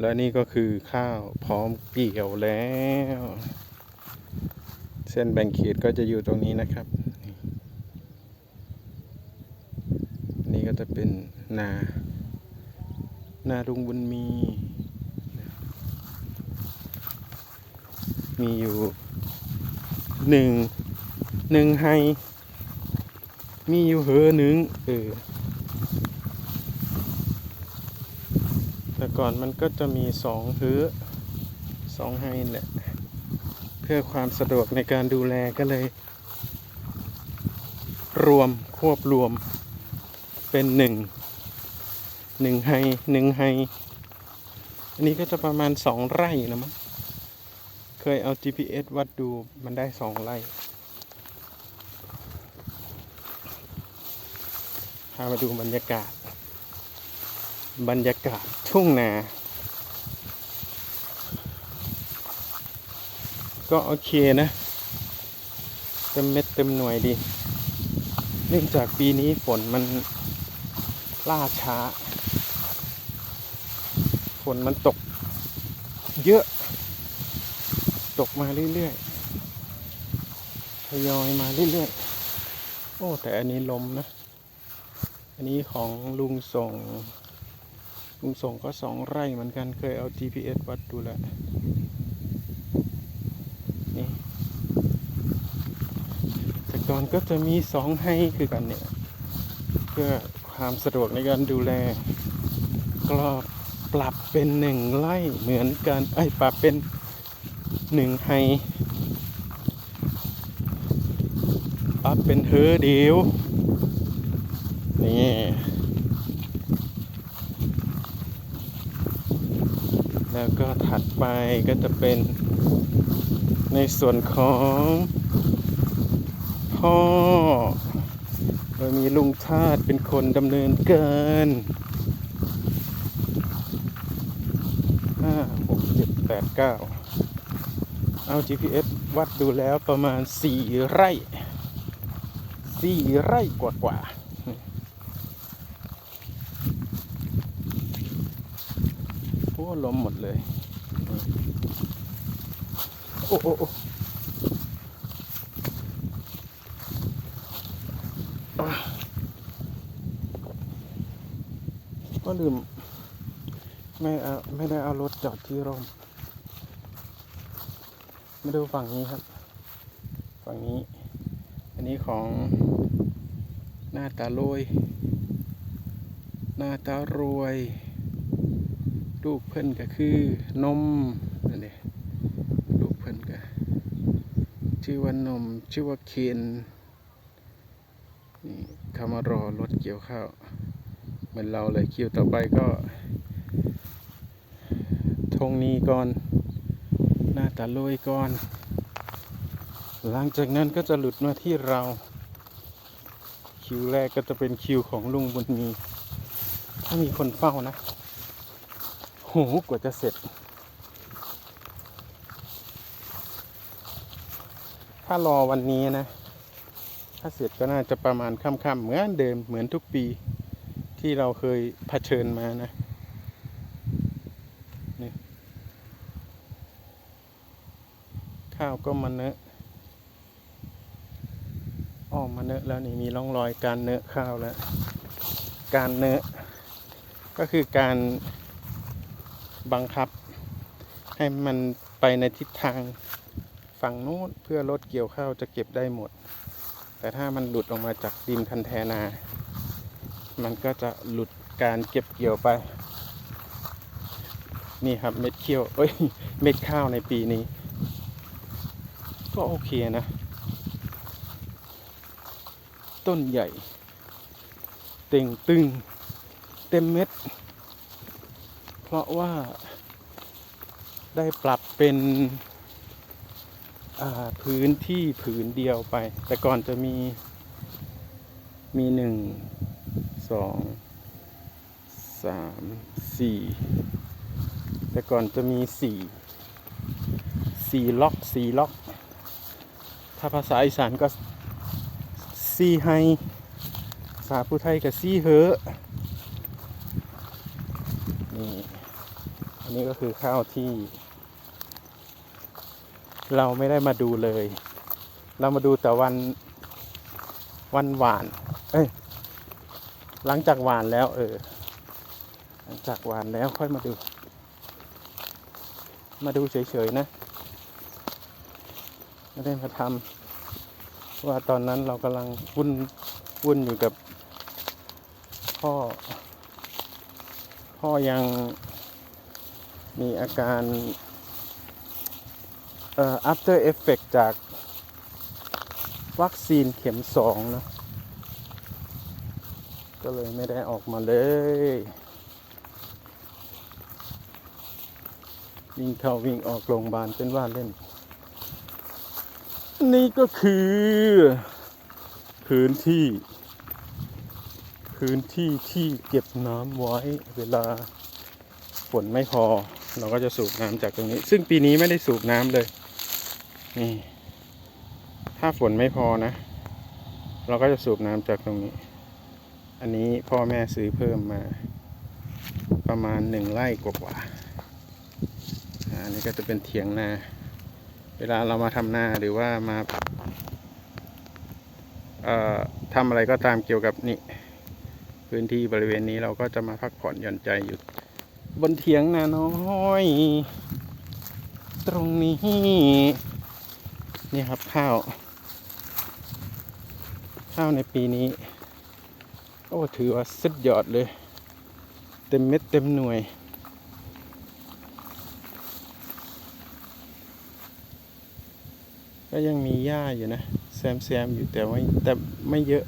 และนี่ก็คือข้าวพร้อมเกี่ยวแล้ว เส้นแบ่งเขตก็จะอยู่ตรงนี้นะครับ นี่ก็จะเป็นนานาลุงบุญมี มีอยู่หนึ่งหนึ่งไฮมีอยู่เหอหนึ่งเออ แต่ก่อนมันก็จะมีสองเฮือสองไฮแหละ เพื่อความสะดวกในการดูแลก็เลย รวมควบรวมเป็นหนึ่งหนึ่งไฮหนึ่งไฮอันนี้ก็จะประมาณสองไร่นะมั้งเคยเอา GPS วัดดูมันได้สองไร่พามาดูบรรยากาศ บรรยากาศทุ่งนา ก็โอเคนะ เต็มเม็ดเต็มหน่วยดี เนื่องจากปีนี้ฝนมันล่าช้า ฝนมันตกเยอะ ตกมาเรื่อยๆทยอยมาเรื่อยๆ โอ้ แต่อันนี้ลมนะ อันนี้ของลุงส่ง ลุงส่งก็สองไร่เหมือนกันเคยเอา GPS วัดดูแล้วนี่แต่ก่อนก็จะมีสองให้คือกันเนี่ย เพื่อความสะดวกในการดูแลก็ปรับเป็นหนึ่งไร่เหมือนกันไอ้ปรับเป็นหนึ่งไฮปรับเป็นเธอเดียวนี่ แล้วก็ถัดไปก็จะเป็นในส่วนของพ่อ โดยมีลุงชาติเป็นคนดำเนินเการห้าหกเจ็ดแปดเก้าเอา GPS วัดดูแล้วประมาณสี่ไร่สี่ไร่กว่ากว่าๆโอ้ ลมหมดเลยโอ้โอ้โอ้ก็ลืมไม่เอาไม่ได้เอารถจอดที่ร่มมาดูฝั่งนี้ครับ ฝั่งนี้ อันนี้ของหน้าตาโรยหน้าตารวย ลูกเพิ่นก็คือนมนั่นเองลูกเพิ่นก็ชื่อว่านมชื่อว่าเคนนี่ขามารอรถเกี่ยวข้าวเหมือนเราเลยคิวต่อไปก็ทงนี้ก่อนหน้าตาโรยก่อน หลังจากนั้นก็จะหลุดมาที่เรา คิวแรกก็จะเป็นคิวของลุงบุญมีถ้ามีคนเฝ้านะ โหกว่าจะเสร็จ ถ้ารอวันนี้นะ ถ้าเสร็จก็น่าจะประมาณค่ำๆเหมือนเดิมเหมือนทุกปีที่เราเคยเผชิญมานะนี่ข้าวก็มาเนอะออกมาเนอะแล้วนี่มีร่องรอยการเนอะข้าวแล้ว การเนอะก็คือการ บังคับ ให้มันไปในทิศทางฝั่งโน้นเพื่อรถเกี่ยวข้าวจะเก็บได้หมด แต่ถ้ามันหลุดออกมาจากดินคันแทนา มันก็จะหลุดการเก็บเกี่ยวไป นี่ครับเม็ดเคี้ยวเอ้ยเม็ดข้าวในปีนี้ ก็โอเคนะ ต้นใหญ่ เต่งตึง เต็มเม็ด เพราะว่าได้ปรับเป็นพื้นที่ผืนเดียวไป แต่ก่อนจะมีมีหนึ่งสองสามสี่แต่ก่อนจะมีสี่สี่ล็อกสี่ล็อก ถ้าภาษาอีสานก็สี่ไฮภาษาผู้ไทยก็สี่เฮอนี่ นนี้ก็คือข้าวที่ เราไม่ได้มาดูเลย เรามาดูแต่วันวันหวาน เอ้ย หลังจากหวานแล้ว เออ หลังจากหวานแล้วค่อยมาดู มาดูเฉยๆนะ ไม่ได้มาทำว่าตอนนั้นเรากำลังวุ่นวุ่นอยู่กับพ่อพ่อยัง มีอาการเอ่อ after effect จากวัคซีนเข็มสองนะ ก็เลยไม่ได้ออกมาเลยวิ่งเข้าวิ่งออกโรงพยาบาลเป็นว่าเล่น นี่ก็คือพื้นที่พื้นที่ที่เก็บน้ำไว้เวลาฝนไม่พอ เราก็จะสูบน้ำจากตรงนี้ ซึ่งปีนี้ไม่ได้สูบน้ำเลย นี่ ถ้าฝนไม่พอนะ เราก็จะสูบน้ำจากตรงนี้ อันนี้พ่อแม่ซื้อเพิ่มมา ประมาณหนึ่งไร่กว่าๆอาอันนี้ก็จะเป็นเถียงนา เวลาเรามาทำนาหรือว่ามาทำอะไรก็ตามเกี่ยวกับนี่พื้นที่บริเวณนี้เราก็จะมาพักผ่อนหย่อนใจอยู่ บนเถียงนาน้อย ตรงนี้ นี่ครับข้าว ข้าวในปีนี้ โอ้ถือว่าสุดยอดเลย เต็มเม็ดเต็มหน่วยก็ยังมีหญ้าอยู่นะ แซมแซมๆอยู่แต่ไม่แต่ไม่เยอะ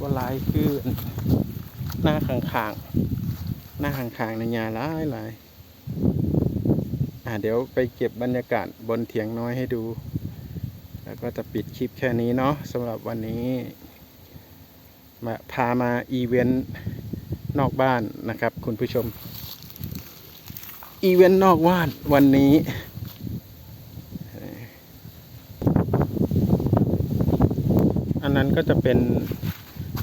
ว่าลายคือหน้าข้างๆ หน้าข้างๆในหญ้าหลายหลายอ่าเดี๋ยวไปเก็บบรรยากาศบนเถียงน้อยให้ดู แล้วก็จะปิดคลิปแค่นี้เนาะสำหรับวันนี้มาพามาอีเวนต์นอกบ้านนะครับ คุณผู้ชม อีเวนต์นอกบ้านวันนี้อันนั้นก็จะเป็น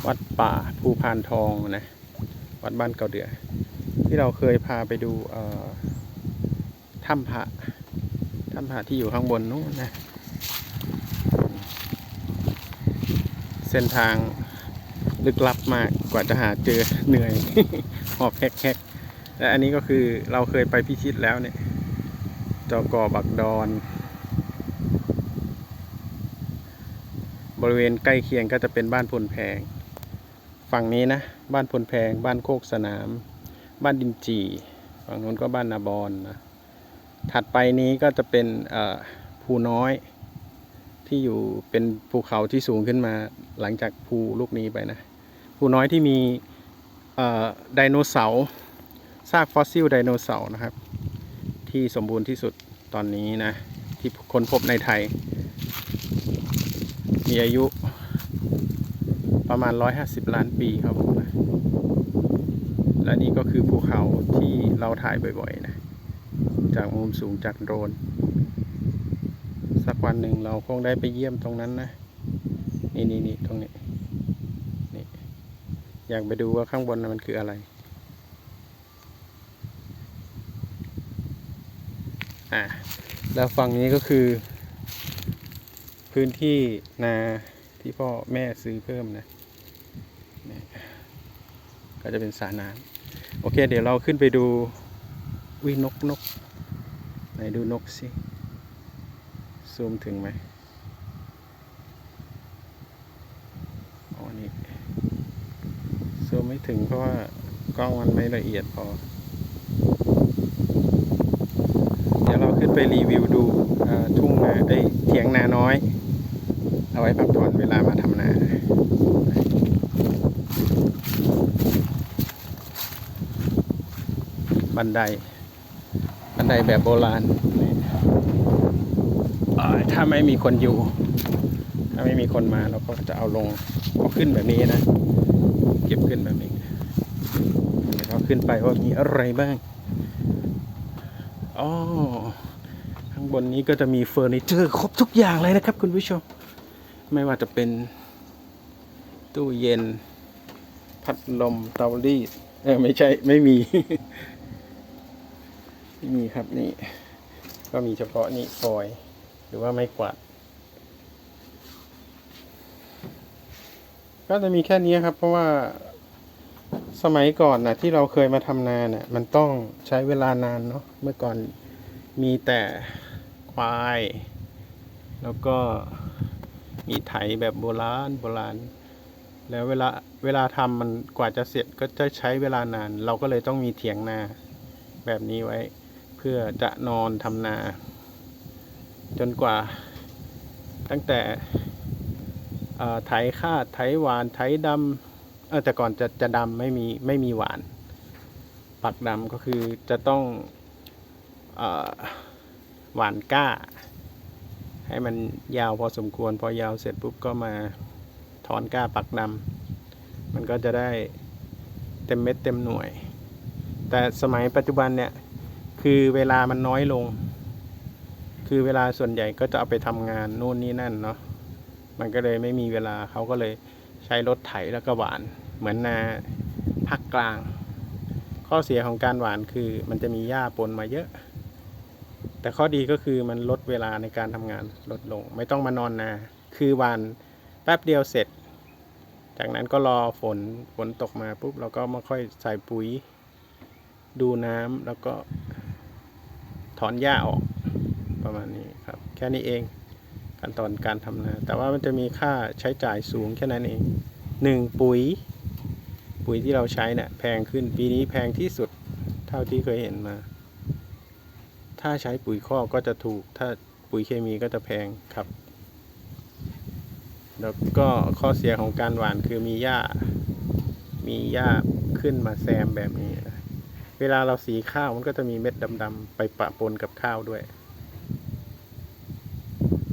วัดป่าภูพานทองนะ วัดบ้านเก่าเดือ ที่เราเคยพาไปดูถ้ำพระถ้ำพระที่อยู่ข้างบนนู้นนะ เส้นทางลึกลับมากกว่าจะหาเจอเหนื่อย หอบแฮกๆและอันนี้ก็คือเราเคยไปพิชิตแล้วเนี่ยจอกอบักดอน บริเวณใกล้เคียงก็จะเป็นบ้านพลแพง ฝั่งนี้นะ บ้านพลแพง บ้านโคกสนาม บ้านดินจีฝั่งนู้นก็บ้านนาบอนนะ ถัดไปนี้ก็จะเป็นภูน้อยที่อยู่เป็นภูเขาที่สูงขึ้นมาหลังจากภูลูกนี้ไปนะ ภูน้อยที่มีไดโนเสาร์ซากฟอสซิลไดโนเสาร์นะครับ ที่สมบูรณ์ที่สุดตอนนี้นะ ที่ค้นพบในไทย มีอายุ ประมาณ 150 ล้านปีครับผมนะและนี่ก็คือภูเขาที่เราถ่ายบ่อยๆนะจากมุมสูงจากโดรน สักวันหนึ่งเราคงได้ไปเยี่ยมตรงนั้นนะ นี่นี่นี่ตรงนี้นี่อยากไปดูว่าข้างบนน่ะมันคืออะไรอะแล้วฝั่งนี้ก็คือ พื้นที่นาที่พ่อแม่ซื้อเพิ่มนะ ก็จะเป็นสระน้ำโอเค เดี๋ยวเราขึ้นไปดูวินกนกไหนดูนกสิซูมถึงไหมอ๋อนี่ซูมไม่ถึงเพราะว่ากล้องมันไม่ละเอียดพอ เดี๋ยวเราขึ้นไปรีวิวดูทุ่งนาเอ้ยเถียงนาน้อย เอาไว้พักผ่อนเวลามาทำนา บันได บันไดแบบโบราณนี่อ่าถ้าไม่มีคนอยู่ ถ้าไม่มีคนมาเราก็จะเอาลงเอาขึ้นแบบนี้นะ เก็บขึ้นแบบนี้เดี๋ยวเราขึ้นไปว่ามีอะไรบ้างอ๋อข้างบนนี้ก็จะมีเฟอร์นิเจอร์ ครบทุกอย่างเลยนะครับคุณผู้ชม ไม่ว่าจะเป็นตู้เย็น พัดลมเตารีดเออไม่ใช่ไม่มีนี่ครับนี่ ก็มีเฉพาะนี่ฟอยหรือว่าไม้กวาดก็จะมีแค่นี้ครับ เพราะว่าสมัยก่อนนะที่เราเคยมาทำนาเนี่ยมันต้องใช้เวลานานเนาะเมื่อก่อนมีแต่ควาย แล้วก็มีไถแบบโบราณโบราณ แล้วเวลา เวลาทำมันกว่าจะเสร็จก็จะใช้เวลานาน เราก็เลยต้องมีเถียงนาแบบนี้ไว้ เพื่อจะนอนทำนา จนกว่า ตั้งแต่เอ่อไถคาไถหวานไถดำเออแต่ก่อนจะจะดำไม่มีไม่มีหวาน ปักดำก็คือจะต้องออหวานก้า ให้มันยาวพอสมควร พอยาวเสร็จปุ๊บก็มาถอนก้าปักดำ มันก็จะได้เต็มเม็ดเต็มหน่วย แต่สมัยปัจจุบันเนี่ยคือเวลามันน้อยลง คือเวลาส่วนใหญ่ก็จะเอาไปทำงานนู่นนี่นั่นเนาะมันก็เลยไม่มีเวลาเขาก็เลยใช้รถไถแล้วก็หวาน เหมือนนาภาคกลาง ข้อเสียของการหวานคือมันจะมีหญ้าปนมาเยอะ แต่ข้อดีก็คือมันลดเวลาในการทำงานลดลง ไม่ต้องมานอนนา คือหวานแป๊บเดียวเสร็จ จากนั้นก็รอฝนฝนตกมาปุ๊บเราก็มาค่อยใส่ปุ๋ย ดูน้ำแล้วก็ถอนหญ้าออกประมาณนี้ครับ แค่นี้เองขั้นตอนการทำนา แต่ว่ามันจะมีค่าใช้จ่ายสูงแค่นั้นเองหนึ่งปุ๋ย ปุ๋ยที่เราใช้เนี่ยแพงขึ้นปีนี้แพงที่สุดเท่าที่เคยเห็นมา ถ้าใช้ปุ๋ยคอก็จะถูก ถ้าปุ๋ยเคมีก็จะแพงครับ แล้วก็ข้อเสียของการหว่านคือมีหญ้า มีหญ้าขึ้นมาแซมแบบนี้ เวลาเราสีข้าวมันก็จะมีเม็ดดำๆไปปะปนกับข้าวด้วย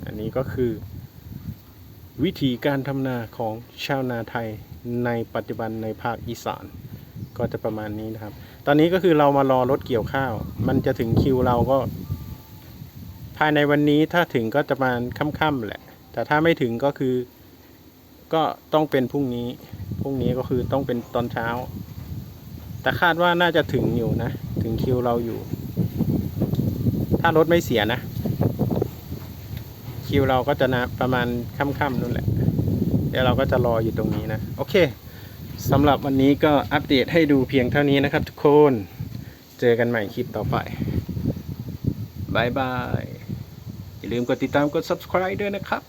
อันนี้ก็คือ วิธีการทำนาของชาวนาไทยในปัจจุบันในภาคอีสาน ก็จะประมาณนี้นะครับ ตอนนี้ก็คือเรามารอรถเกี่ยวข้าว มันจะถึงคิวเราก็ ภายในวันนี้ถ้าถึงก็จะประมาณค่ำๆแหละ แต่ถ้าไม่ถึงก็คือ ก็ต้องเป็นพรุ่งนี้พรุ่งนี้ก็คือต้องเป็นตอนเช้า แต่คาดว่าน่าจะถึงอยู่นะ ถึงคิวเราอยู่ ถ้ารถไม่เสียนะ คิวเราก็จะนะประมาณค่ำๆนู่นแหละ เดี๋ยวเราก็จะรออยู่ตรงนี้นะ โอเคสำหรับวันนี้ก็อัปเดตให้ดูเพียงเท่านี้นะครับทุกคน เจอกันใหม่คลิปต่อไปบายบาย อย่าลืมกดติดตามกด subscribe ด้วยนะครับ